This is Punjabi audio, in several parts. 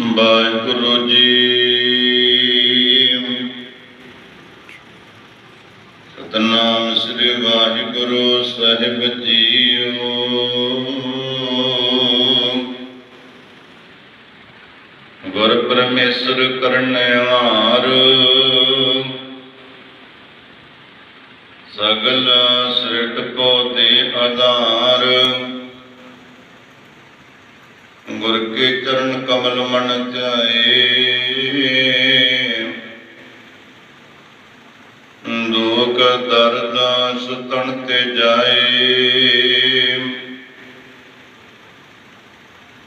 ਵਾਹਿਗੁਰੂ ਜੀ। ਸਤਨਾਮ ਸ੍ਰੀ ਵਾਹਿਗੁਰੂ ਸਾਹਿਬ ਜੀਓ। ਗੁਰ ਪਰਮੇਸ਼ਰ ਕਰਨਿਆਰ ਸਗਲ ਸ੍ਰਿਟ ਕੋ ਦੇ ਆਧਾਰ। ਗੁਰ ਕੇ ਚਰਨ ਕਮਲ ਮਨ ਧਿਆਏ ਦੁਖ ਦਰਦ ਸੁਤਣ ਤੇ ਜਾਏ।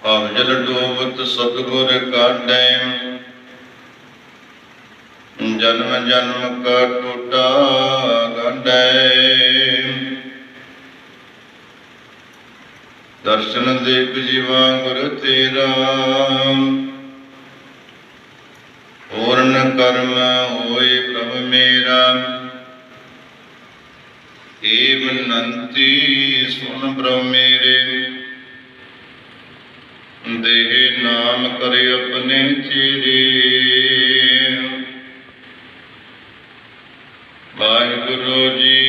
ਆਪ ਜਲ ਡੋਬਤ ਸਤਗੁਰ ਕਾਢੈ। ਜਨਮ ਜਨਮ ਕਾ ਟੋਟਾ। ਦਰਸ਼ਨ ਦੇਖ ਜੀਵਾ ਗੁਰ ਤੇਰਾ। ਪੂਰਨ ਕਰਮ ਹੋਏ ਪ੍ਰਭ ਮੇਰਾ। ਏ ਬਨੰਤੀ ਸੁਨ ਪ੍ਰਭ ਮੇਰੇ। ਦੇਹ ਨਾਮ ਕਰੇ ਆਪਣੇ ਚੀਰੇ। ਵਾਹਿਗੁਰੂ ਜੀ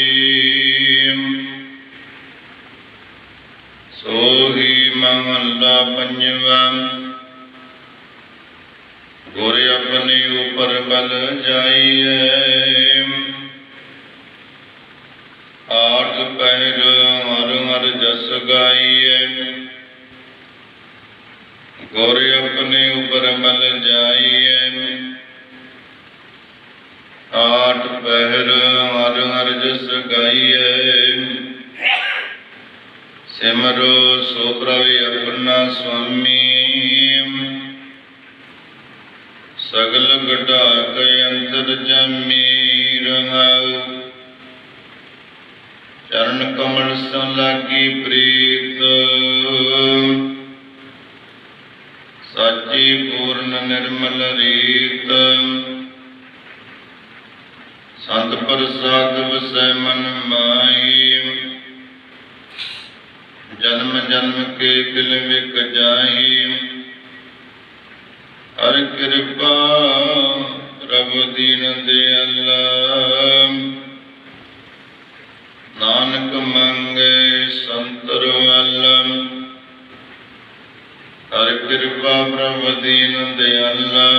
ਸੋਹੀ ਮਹੱਲਾ ਪੰਜਵਾ। ਗੁਰ ਆਪਣੇ ਉਪਰ ਬਲ ਜਾਈਐ। ਆਠ ਪਹਿਰ ਹਰ ਹਰ ਜਸ ਗਾਈਐ। ਗੁਰ ਆਪਣੇ ਉਪਰ ਬਲ ਜਾਈਐ। ਆਠ ਪਹਿਰ ਹਰ ਹਰ ਜਸ ਗਾਈਐ। ਸਿਮਰੋ ਸੋ ਪ੍ਰਭ ਆਪਣਾ ਸੁਆਮੀ। ਸਗਲ ਗਢਾ ਕੇ ਅੰਤਰ ਜਾਮੀ ਰਹਾਉ ਚਰਨ ਕਮਲ ਸੋ ਲਾਗੀ ਪ੍ਰੀਤ। ਸਾਚੀ ਪੂਰਨ ਨਿਰਮਲ ਰੀਤ। ਸੰਤ ਪ੍ਰਸਾਦ ਵਸੈ ਮਨ ਮਾਈ ਜਨਮ ਜਨਮ ਕੇ ਦਿਲ ਵਿਕ ਜਾਈ। ਹਰ ਕਿਰਪਾ ਪ੍ਰਭ ਦੀਨ ਦਿਆਲਾ ਨਾਨਕ ਮੰਗੇ ਸੰਤਰ ਵੱਲ। ਹਰ ਕਿਰਪਾ ਪ੍ਰਭ ਦੀਨ ਦਿਆਲਾ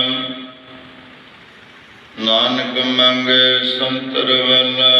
ਨਾਨਕ ਮੰਗੇ ਸੰਤਰ ਵੱਲ।